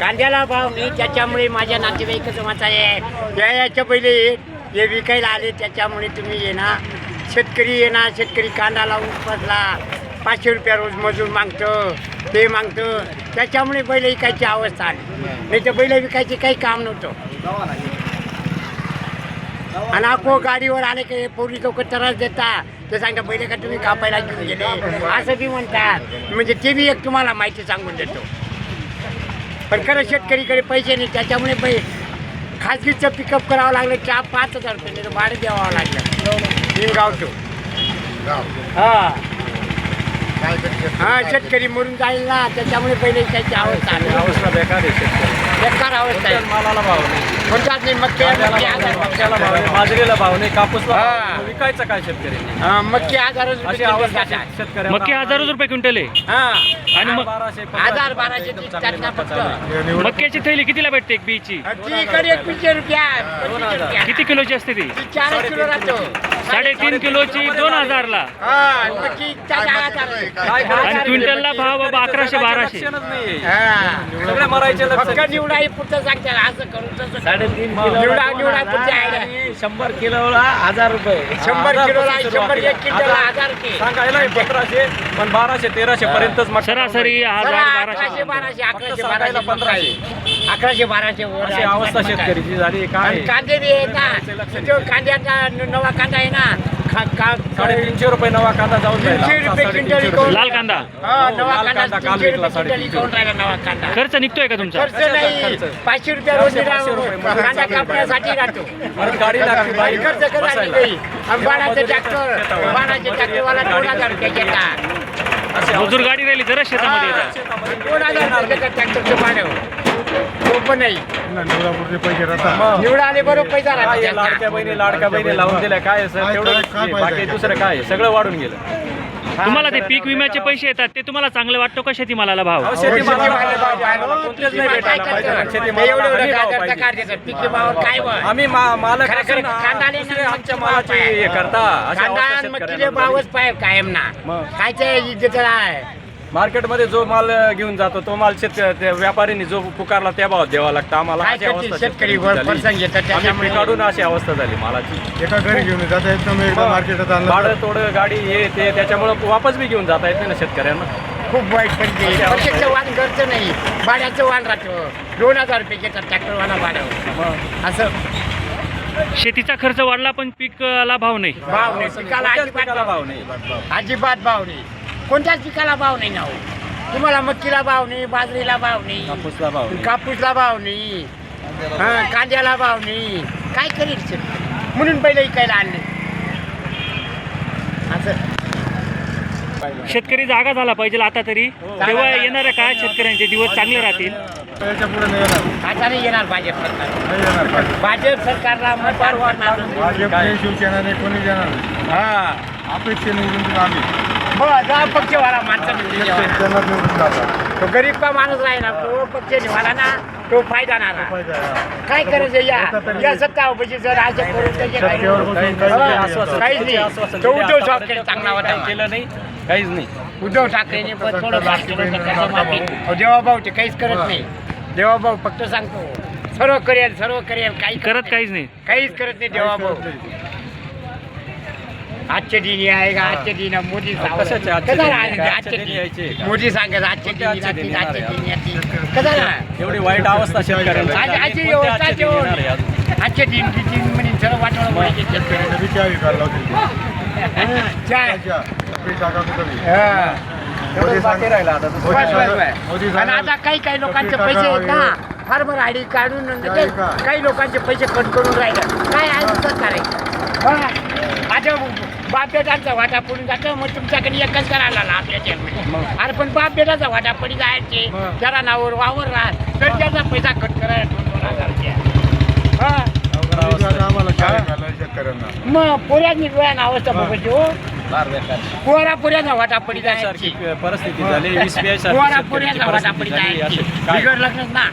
कांद्याला भाव नाही त्याच्यामुळे माझ्या नातेवाईकाचं मत आहे. या याच्या पहिले हे विकायला आले त्याच्यामुळे तुम्ही येणार शेतकरी येणार शेतकरी कांदा लावून बसला. पाचशे रुपया रोज मजूर मागतो ते मागतं. त्याच्यामुळे बैल विकायची अवस्था आली. नाही तर बैल विकायचे काही काम नव्हतं. आणि अको गाडीवर आले की पोरी लोक त्रास देतात. ते सांगतात पहिले का तुम्ही कापायला घेऊन गेले? असं बी म्हणतात. म्हणजे ते बी एक तुम्हाला माहिती सांगून देतो. पण खरं शेतकरीकडे पैसे नाही त्याच्यामुळे पै खाजगीचं पिकअप करावं लागलं चहा पाच हजार रुपये नाही तर भाडं द्यावं लागलं. निमगावचं हा. हा शेतकरी मरून जाईल ना त्याच्यामुळे पहिले त्याची अवस्था अवस्था बेकार आहे शेतकरी. बेकार अवस्था आहे. मालाला भाव नाही? कोणताच नाही. मक्के मक्के हजार मक्याला भाव नाही? बाजरीला भाव नाही. कापूसला भाव हा. नाही. विकायचं काय शेतकरी? हा, मक्के हजार अशी अवस्था शेतकऱ्या मक्के हजारोच रुपये क्विंटल आहे. हा. आणि मग बाराशे हजार बाराशे ती टाकणार फक्त मक्याची थैली कितीला भेटते एक बीची? ती इकडे एकवीसशे रुपया. पंचवीसशे रुपया. किती किलोची असते ती? ती चार किलो राहतो. साडेतीन किलोची दोन हजारला. हा हजार काय करायचं? आणि क्विंटलला भाव बाबा अकराशे बाराशे. हा. शंभर किलोला हजार रुपये. शंभर किलोला शंभर एक किलोला हजार रुपये. सांगायला पंधराशे पण बाराशे तेराशे पर्यंतच मका सरासरी जरा हजार बाराशे. बाराशे अकराशे बाराशे पंधराशे. अकराशे बाराशे वर अशी. अवस्था शेतकरीची झाली काय? आणि कांदे बी आहेत ना. तो कांद्याचा नवा कांदा आहे ना. खा- का- साडेतीनशे रुपये नवा कांदा जाऊन राहिला. तीनशे रुपये साडेतीनशे क्विंटल रुपये. लाल कांदा. हा, नवा लाल कांदा. कांदा काल तीनशे विकला रुपये क्विंटल साडेतीनशे. विकून राहिला नवा कांदा. खर्च निघतोय का तुमचा? खर्च नाही. खर्च. पाचशे रुपये रोज चारशे, पाचशे रुपये मध्ये कांदा. कापण्यासाठी राहतो. आणि गाडी लागते आणि खर्च करायला बसायला. नाही आणि बाणाचे मजुरी ट्रॅक्टर शेतावर. बाणाचे ट्रॅक्टरवाला दोन हजार रुपये घेतात. अशी मजूर गाडी राहिली जरा शेतामध्ये. येतात. शेतामध्ये दोन हजार रुपये घेतात ट्रॅक्टरचं भाडं. तो पण नाही नवरापुरते पैसे राहतात मग निवडा आले बरोबर पैसा काय राहतो लाडक्या बहिणी लाडक्या बहिणी लावून दिल्या काय आहे, सर काय- तेवढं काय- काय बाकी? दुसरं काय आहे? सगळं वाढून गेलं तुम्हाला ते पीक विम्याचे पैसे येतात ते तुम्हाला चांगलं वाटतं का शेतीमालाला भाव अहो, शेती शेतीमालाला मालाला भाव पाहिजे. कोणतेच नाही काय भेटायला पाहिजे. शेतीमालाला हमी काय पाहिजे. काय काय? आम्ही मा- मालक खरं- असून खरं ना, कांदा दुसरे लेणं आमच्या मालाची मालाची हे करता अशी अवस्था शेतकऱ्यांना भावच झाली. पाय कायम ना मग. कायच्या इज्जत आहे मार्केटमध्ये जो माल घेऊन जातो तो माल शेत त्या व्यापाऱ्यांनी जो पुकारला त्या भावात द्यावा लागतं. आम्हाला काय अशी करतील? अवस्था शेतकरी शेतकऱ्यांची वर झाली. फरसाण घेतात आम्ही त्याच्यामुळे पिकाडून अशी अवस्था झाली मालाची. एका घरी घेऊन जाता येत नाही एकदा मार्केटात आणलं भाडं तोडं गाडी हे ते त्याच्यामुळं वापस बी घेऊन जाता येत नाही ना शेतकऱ्यांना. खूप वाईट पडते वाण घरचं नाही. भाड्याचं वाण राहतं. दोन हजार रुपये घेतात ट्रॅक्टरवाला भाडं असं. शेतीचा खर्च वाढला पण पिकाला भाव नाही. भाव नाही. पिकाला अजिबात भाव नाही. अजिबात भाव नाही. कोणत्याच पिकाला भाव नाही ना हो. तुम्हाला मक्कीला भाव नाही बाजरीला भाव नाही कापूसला भाव नाही. कापूसला भाव नाही हा कांद्याला भाव नाही. काय करेल शेतकरी म्हणून पहिले इकायला आणले. असं. शेतकरी जागा झाला पाहिजे आता तरी. तेव्हा येणाऱ्या काळात शेतकऱ्यांचे दिवस चांगले राहतील? याच्यापुढे नाही येणार. आता नाही येणार भाजप सरकार. नाही येणार भाजप. भाजप सरकारला मत वाढणार भाजप नाही शिवसेना नाही कोणी देणार नाही. हा. निवडून आम्ही. बरं, जा माणसं. त्यांना निवडून जातात तो गरीब का माणूस राहिला तो पक्ष निवाला ना तो फायदा ना. काय करायचं या? या सत्ता पैसे जर असं करून त्याचे सत्तेवर बसून काही- काहीच नाही. तो. उद्धव ठाकरे चांगला होता. काही केलं नाही काहीच नाही. उद्धव ठाकरेने पण थोडं फार केलं तर त्याचं मागे. अहो, देवाभाऊ ते काहीच करत नाही. देवाभाऊ फक्त सांगतो. सर्व करेल सर्व करेल काही करत काहीच नाही. काहीच करत नाही देवाभाऊ. आजचे दिन आहे का आजचे दिन मोदी सांगत. कशाचे आजचे कसा दिन? राहणार काय आजचे आजचे दिन दिन? यायचे का? मोदी सांगत आजचे कोणते दिन आजचे दिन आजचे आहे. कसा? एवढी वाईट अवस्था शेतकऱ्यांची आज- झाली. आजची कोणते व्यवस्था आजचे दिन जेवण. येणार आहे अजून? आजचे दिन ती दिन म्हणे सर्व वाटवलं पाहिजे शेतकऱ्याला. बी चहा विकायला लावतील चाय. चहा. सगळी टाका कुठं बी. हा. एवढंच बाकी राहिलं आता दुसरं बस, काय? बस, मोदी बस. आणि सांगा- आता काही काही लोकांचे पैसे आहेत ना फार्मर आयडी काढून म्हणजे काही का? काही लोकांचे पैसे कट करून राहिले काय आहे हा. आता बाप बेटांचा वाटा पडून जातं मग तुमच्याकडे एकच करायला आला आपल्या चेअरमॅन अरे पण बाप बेटाचा वाटा पडी जायचे. त्याला नावावर वावर राहत तर त्याचा पैसा कट करायला मग पोऱ्यानी डोळ्यानं अवस्था बघायची हो. फार बेकार. पोरा पोऱ्याचा वाटा पडी जायची. परिस्थिती झाली पोऱ्याचा वाटा पडी? बिघडलंच ना.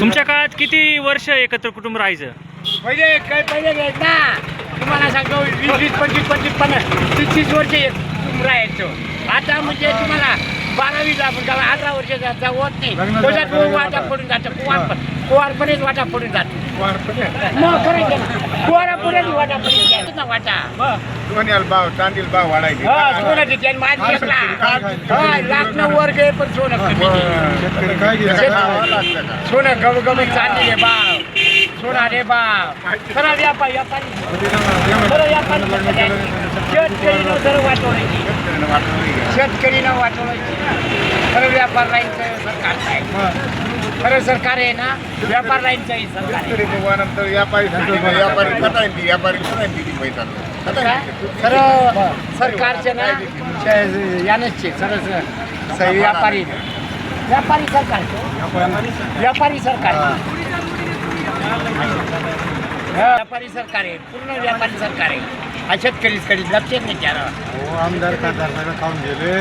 तुमच्या काळात किती वर्ष एकत्र कुटुंब राहायचं? पहिले काय पहिले घ्यायच ना. तुम्हाला सांगतो वीस वीस पंचवीस पंचवीस पन्नास तीस तीस वर्ष राहायचं. आता म्हणजे तुम्हाला बारावीला आपण का अठरा वर्षाचा होत नाही. त्याच्यात वाटा. पडून जातं? कुवार पण कुवारपणेच वाटा पडून जातो. मग खरं पुढे वाटा पडून जातो. ना वाटा. सोन्याला भाव चांदील भाव वाढायचे. घेतला. लाख न पण सोनं कमी? सोनं चांदीले सोना रे बाव खरा व्यापारी व्यापारी खरं व्यापारी लग्न केलं नाही. शेतकरी जर का? शेतकरीनं वाटवण्याची खरं व्यापार लाईनचं सरकार आहे खरं सरकार आहे ना व्यापार लाईनचं आहे सरकार. बुवानंतर व्यापारी व्यापारी येईल व्यापारी पैसा. खरं सरकारचे ना यानंच सरळ व्यापारी. व्यापारी सरकार. व्यापारी सरकार. व्यापारी सरकार आहे पूर्ण व्यापारी सरकार आहे. हा शेतकरीच कधी लक्ष नाही त्याला हो, आमदार खासदार सगळं खाऊन गेले.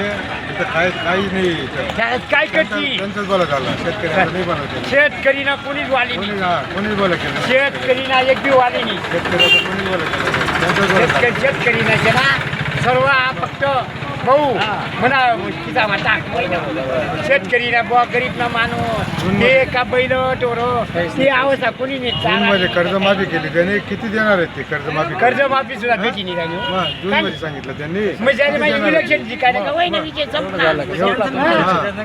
इथं काय काहीच नाही इथं. त्यात काय करती? त्यांचंच बोला झालं शेतकऱ्याला नाही बनवते शेतकरीना कोणीच वाली नाही. कोणी हा कोणीच बोला केलं शेतकरीना एक बी वाली नाही. शेतकऱ्याचं कोणीच बोला केलं त्यांचंच बोला झालं. शेतकरी शेतकरी ना सर्व हा फक्त भाऊ म्हणा किती माता शेतकरी ना बुवा गरीब ना माणूस. ते का बैल टोर ते अवस्था कोणी नाही. कर्जमाफी केली. त्याने किती देणार आहेत ते कर्जमाफी कर्जमाफी सुद्धा कधी निघाली. जून मध्ये सांगितलं त्यांनी. म्हणजे माझी? विलक्षण जिकायला का वय ना विजय संपला.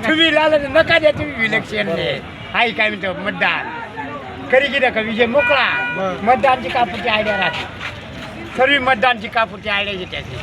तुम्ही लाल नका द्या तुम्ही विलक्षण आई काय म्हणतो? मतदान. करी की नका? विजय मोकळा. मतदानची कापुरची आयडिया राहते. सर्व मतदानची कापुरची आयडिया त्याची